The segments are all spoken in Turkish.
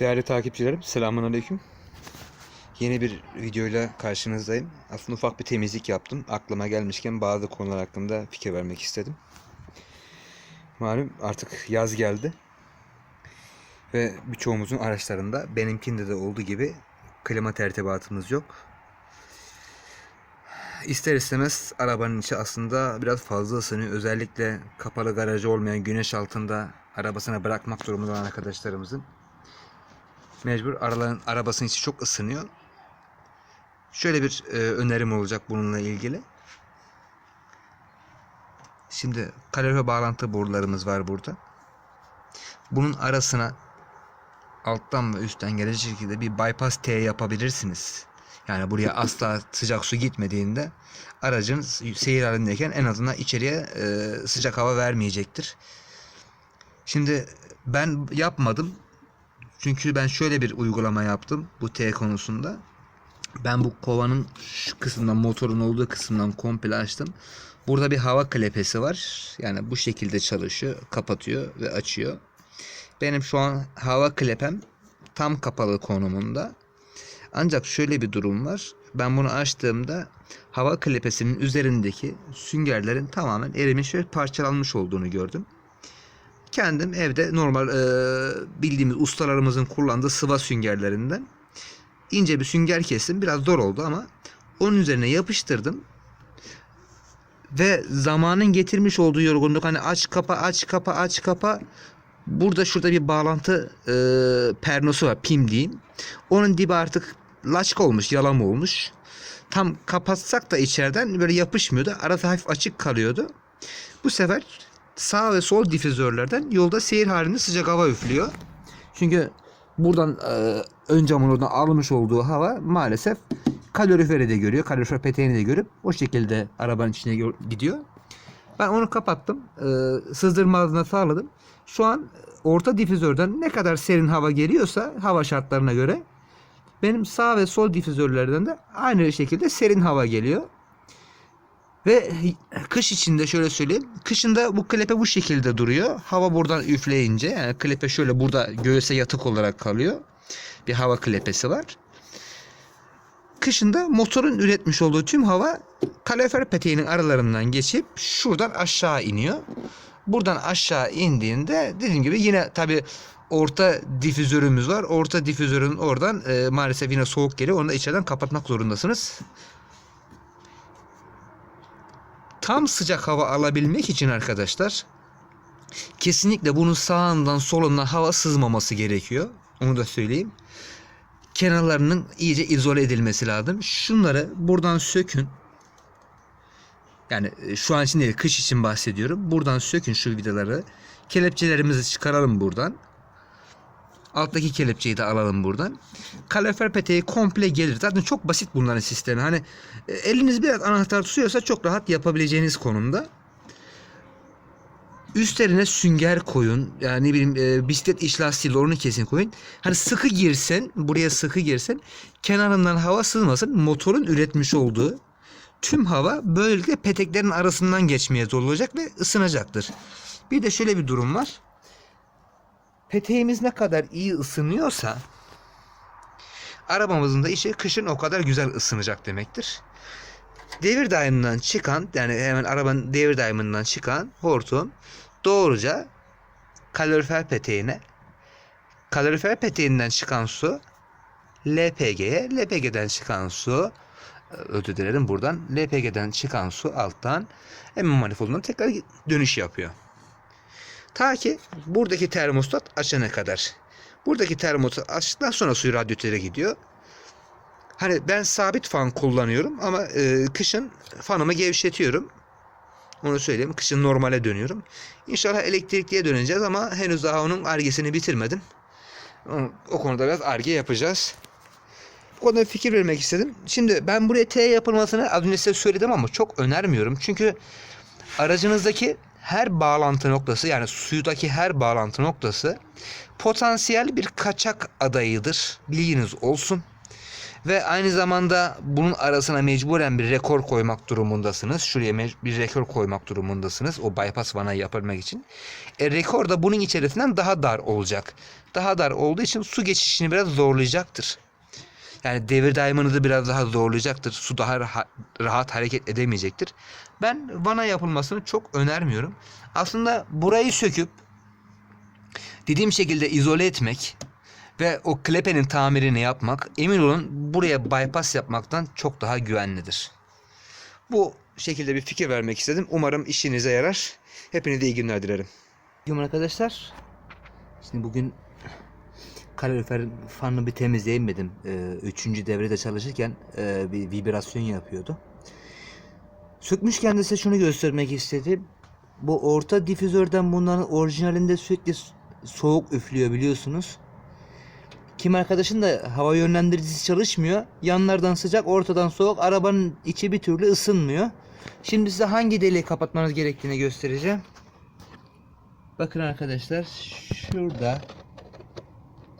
Değerli takipçilerim, selamun aleyküm. Yeni bir videoyla karşınızdayım. Aslında ufak bir temizlik yaptım. Aklıma gelmişken bazı konular hakkında fikir vermek istedim. Malum artık yaz geldi. Ve birçoğumuzun araçlarında, benimkinde de olduğu gibi klima tertibatımız yok. İster istemez arabanın içi aslında biraz fazla ısınıyor. Özellikle kapalı garajı olmayan güneş altında arabasına bırakmak durumunda olan arkadaşlarımızın mecbur araların arabasının içi çok ısınıyor. Şöyle bir e, önerim olacak bununla ilgili. Şimdi kalorifer bağlantı borularımız var burada. Bunun arasına alttan ve üstten gelecek şekilde bir bypass T yapabilirsiniz. Yani buraya asla sıcak su gitmediğinde aracın seyir halindeyken en azından içeriye e, sıcak hava vermeyecektir. Şimdi ben yapmadım. Çünkü ben şöyle bir uygulama yaptım bu T konusunda. Ben bu kovanın şu kısmından motorun olduğu kısımdan komple açtım. Burada bir hava klepesi var. Yani bu şekilde çalışıyor. Kapatıyor ve açıyor. Benim şu an hava klepem tam kapalı konumunda. Ancak şöyle bir durum var. Ben bunu açtığımda hava klepesinin üzerindeki süngerlerin tamamen erimiş ve parçalanmış olduğunu gördüm. Kendim evde normal e, bildiğimiz ustalarımızın kullandığı sıva süngerlerinden ince bir sünger kestim. Biraz zor oldu ama onun üzerine yapıştırdım. Ve zamanın getirmiş olduğu yorgunluk hani aç kapa aç kapa aç kapa burada şurada bir bağlantı e, pernosu var pim diyeyim. Onun dibi artık laçka olmuş yalam olmuş. Tam kapatsak da içeriden böyle yapışmıyordu. Arası hafif açık kalıyordu. Bu sefer sağ ve sol difüzörlerden yolda seyir halinde sıcak hava üflüyor. Çünkü buradan e, ön camın oradan almış olduğu hava maalesef kaloriferi de görüyor. Kalorifer peteğini de görüp o şekilde arabanın içine gidiyor. Ben onu kapattım. E, sızdırma hızına sağladım. Şu an orta difüzörden ne kadar serin hava geliyorsa hava şartlarına göre benim sağ ve sol difüzörlerden de aynı şekilde serin hava geliyor. Ve kış içinde şöyle söyleyeyim. Kışında bu klepe bu şekilde duruyor. Hava buradan üfleyince yani klepe şöyle burada göğüse yatık olarak kalıyor. Bir hava klepesi var. Kışında motorun üretmiş olduğu tüm hava kalorifer peteğinin aralarından geçip şuradan aşağı iniyor. Buradan aşağı indiğinde dediğim gibi yine tabi orta difüzörümüz var. Orta difüzörün oradan e, maalesef yine soğuk geliyor. Onu da içeriden kapatmak zorundasınız. Tam sıcak hava alabilmek için arkadaşlar kesinlikle bunun sağından solundan hava sızmaması gerekiyor. Onu da söyleyeyim. Kenarlarının iyice izole edilmesi lazım. Şunları buradan sökün. Yani e, şu an için değil kış için bahsediyorum. Buradan sökün şu vidaları. Kelepçelerimizi çıkaralım buradan. Alttaki kelepçeyi de alalım buradan. Kalorifer peteği komple gelir. Zaten çok basit bunların sistemi. Hani e, eliniz biraz anahtar tutuyorsa çok rahat yapabileceğiniz konumda. Üstlerine sünger koyun. Yani ne bileyim e, bisiklet lastiğiyle onu kesin koyun. Hani sıkı girsen, buraya sıkı girsen kenarından hava sızmasın. Motorun üretmiş olduğu tüm hava böylelikle peteklerin arasından geçmeye zorlayacak ve ısınacaktır. Bir de şöyle bir durum var. Peteğimiz ne kadar iyi ısınıyorsa arabamızın da işi kışın o kadar güzel ısınacak demektir. Devir daiminden çıkan yani hemen arabanın devir daiminden çıkan hortum doğruca kalorifer peteğine kalorifer peteğinden çıkan su LPG'ye LPG'den çıkan su özür dilerim buradan LPG'den çıkan su alttan emme manifolduna tekrar dönüş yapıyor. Ta ki buradaki termostat açana kadar. Buradaki termostat açtıktan sonra suyu radyatöre gidiyor. Hani ben sabit fan kullanıyorum ama e, kışın fanımı gevşetiyorum. Onu söyleyeyim. Kışın normale dönüyorum. İnşallah elektrikliye döneceğiz ama henüz daha onun argesini bitirmedim. O, konuda biraz arge yapacağız. Bu konuda fikir vermek istedim. Şimdi ben buraya T yapılmasını az önce size söyledim ama çok önermiyorum. Çünkü aracınızdaki her bağlantı noktası yani suyudaki her bağlantı noktası potansiyel bir kaçak adayıdır. Bilginiz olsun. Ve aynı zamanda bunun arasına mecburen bir rekor koymak durumundasınız. Şuraya bir rekor koymak durumundasınız. O bypass vanayı yapabilmek için. E, rekor da bunun içerisinden daha dar olacak. Daha dar olduğu için su geçişini biraz zorlayacaktır. Yani devir daimınızı biraz daha zorlayacaktır. Su daha rahat, rahat hareket edemeyecektir. Ben vana yapılmasını çok önermiyorum. Aslında burayı söküp dediğim şekilde izole etmek ve o klepenin tamirini yapmak emin olun buraya bypass yapmaktan çok daha güvenlidir. Bu şekilde bir fikir vermek istedim. Umarım işinize yarar. Hepinize iyi günler dilerim. Bugün arkadaşlar şimdi bugün kalorifer fanını bir temizleyemedim. Ee, üçüncü devrede çalışırken e, bir vibrasyon yapıyordu. Sökmüşken de size şunu göstermek istedim. Bu orta difüzörden bunların orijinalinde sürekli soğuk üflüyor biliyorsunuz. Kim arkadaşın da hava yönlendiricisi çalışmıyor. Yanlardan sıcak, ortadan soğuk. Arabanın içi bir türlü ısınmıyor. Şimdi size hangi deliği kapatmanız gerektiğini göstereceğim. Bakın arkadaşlar şurada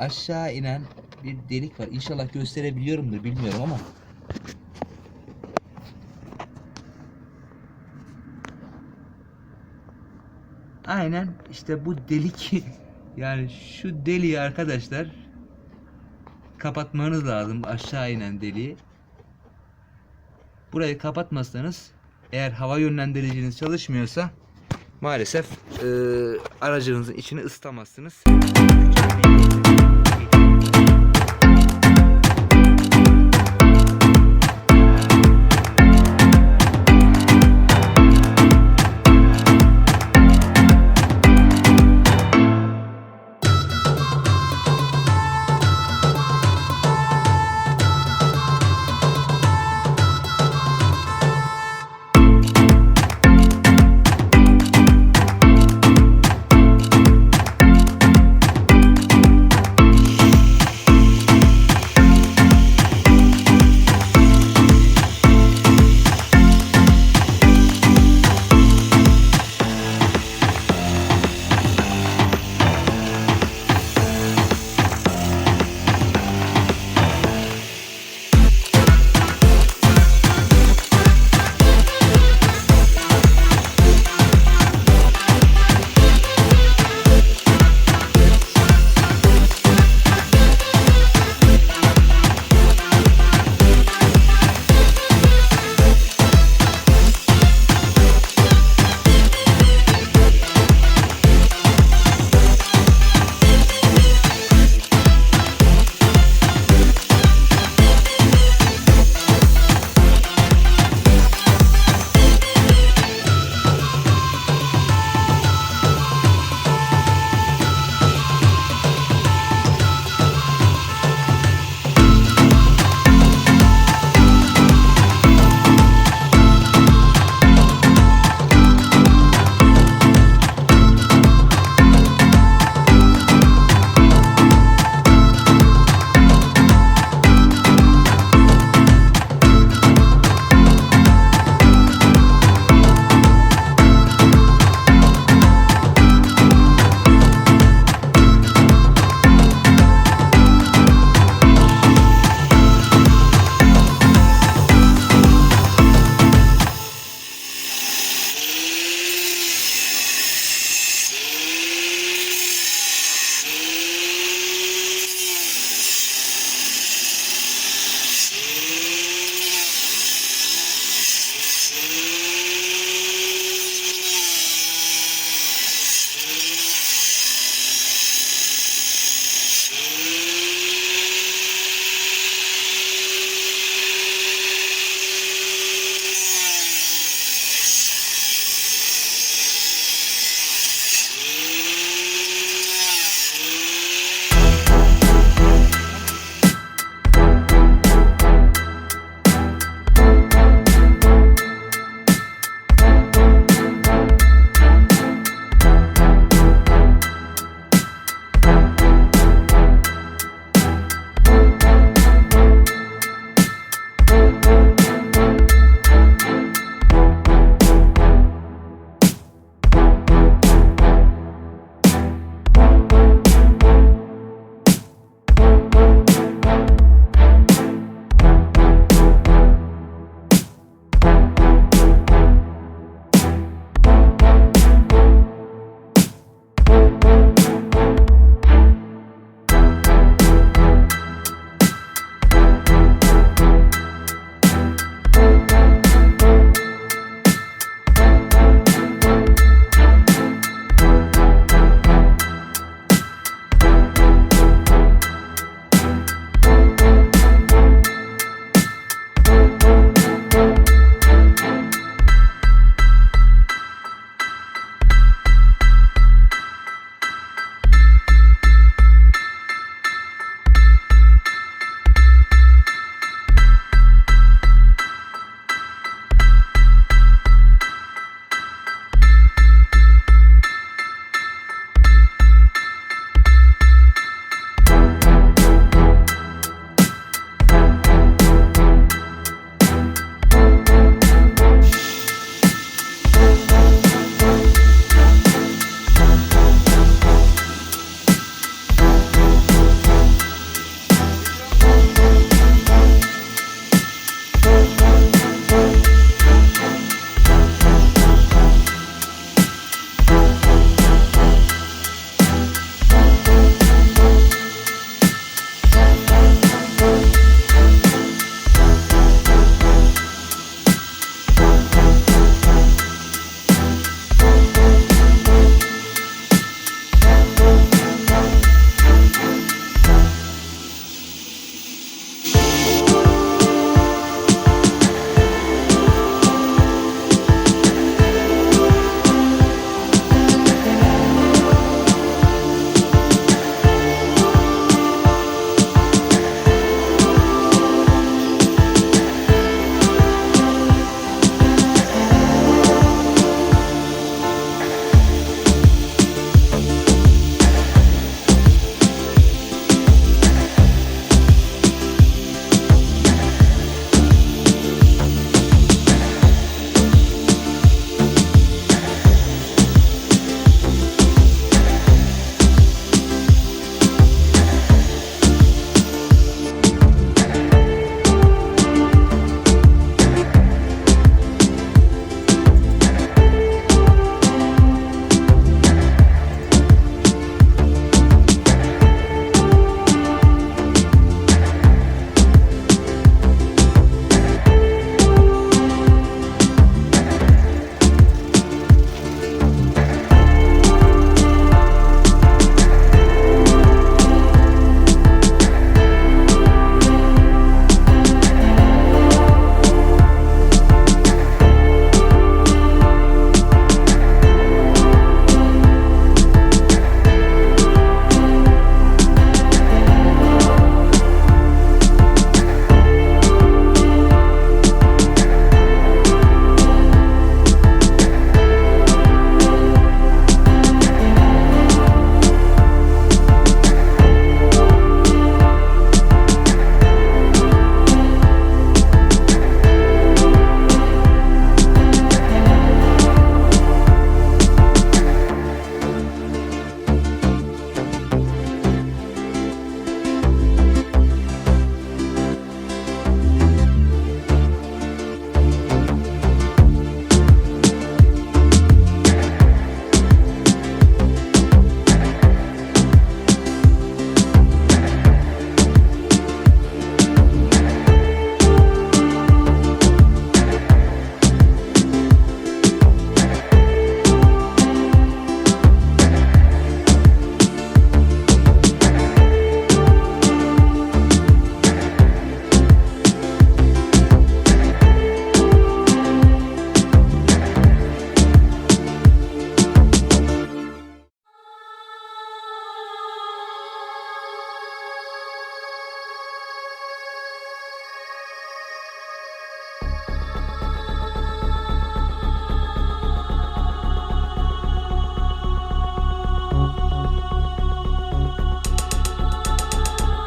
aşağı inen bir delik var. İnşallah gösterebiliyorumdur bilmiyorum ama. Aynen işte bu delik yani şu deliği arkadaşlar kapatmanız lazım aşağı inen deliği. Burayı kapatmazsanız eğer hava yönlendiriciniz çalışmıyorsa maalesef eee, aracınızın içini ısıtamazsınız.